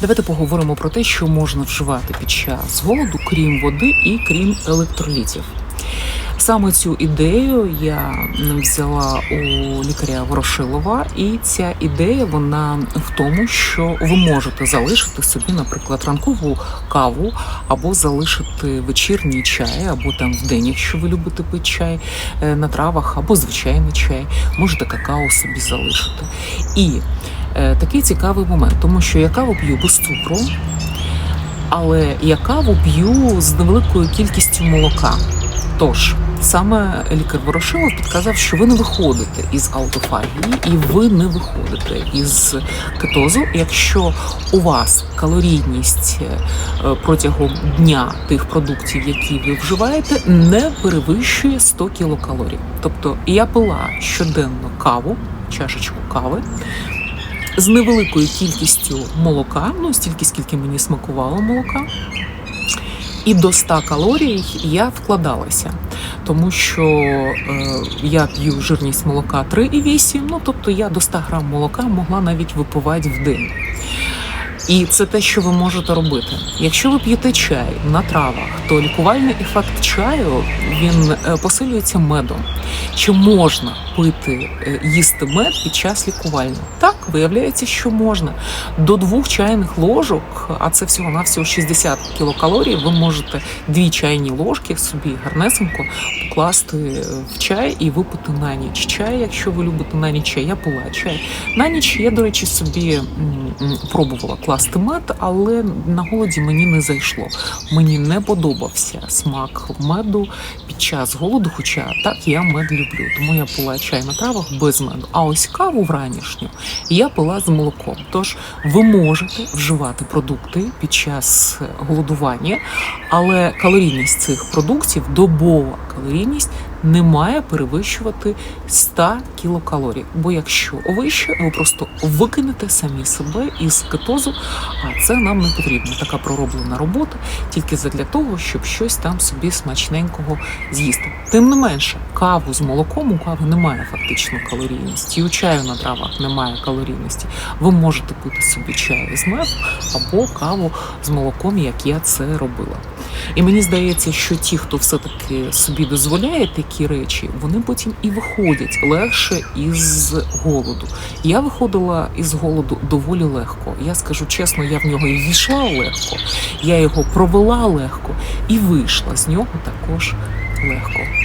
Давайте поговоримо про те, що можна вживати під час голоду, крім води і крім електролітів. Саме цю ідею я взяла у лікаря Ворошилова, і ця ідея вона в тому, що ви можете залишити собі, наприклад, ранкову каву, або залишити вечірній чай, або там в день, якщо ви любите пити чай е, на травах, або звичайний чай, можете какао собі залишити. І такий цікавий момент, тому що я каву п'ю без цукру, але я каву п'ю з невеликою кількістю молока. Тож саме лікар Ворошилов підказав, що ви не виходите із аутофагії і ви не виходите із кетозу, якщо у вас калорійність е, протягом дня тих продуктів, які ви вживаєте, не перевищує 100 кілокалорій. Тобто я пила щоденно каву, чашечку кави. З невеликою кількістю молока, ну стільки, скільки мені смакувало молока, і до 100 калорій я вкладалася, тому що е, я п'ю жирність молока 3,8, ну тобто я до 100 грам молока могла навіть випивати в день. І це те, що ви можете робити. Якщо ви п'єте чай на травах, то лікувальний ефект чаю він е, посилюється медом. Чи можна пити, е, їсти мед під час лікувального? Так, виявляється, що можна. До двох чайних ложок, а це всього на всього 60 кілокалорій, ви можете дві чайні ложки собі гарнесенько покласти в чай і випити на ніч. Чай, якщо ви любите на ніч чай, я пила чай. На ніч я, до речі, собі пробувала класти мед, але на голоді мені не зайшло. Мені не подобався смак меду під час голоду, хоча так я мед люблю. Тому я пила чай на травах без меду. А ось каву вранішню я пила з молоком. Тож ви можете вживати продукти під час голодування, але калорійність цих продуктів, добова калорійність, не має перевищувати 100 кілокалорій. Бо якщо вище, ви просто викинете самі себе із кетозу, а це нам не потрібно. Така пророблена робота тільки задля того, щоб щось там собі смачненького з'їсти. Тим не менше, каву з молоком у кави немає фактично калорійності. І у чаю на травах немає калорійності. Ви можете пити собі чай з меду або каву з молоком, як я це робила. І мені здається, що ті, хто все-таки собі дозволяє такі речі, вони потім і виходять легше із голоду. Я виходила із голоду доволі легко. Я скажу чесно, я в нього і війшла легко, я його провела легко і вийшла з нього також легко.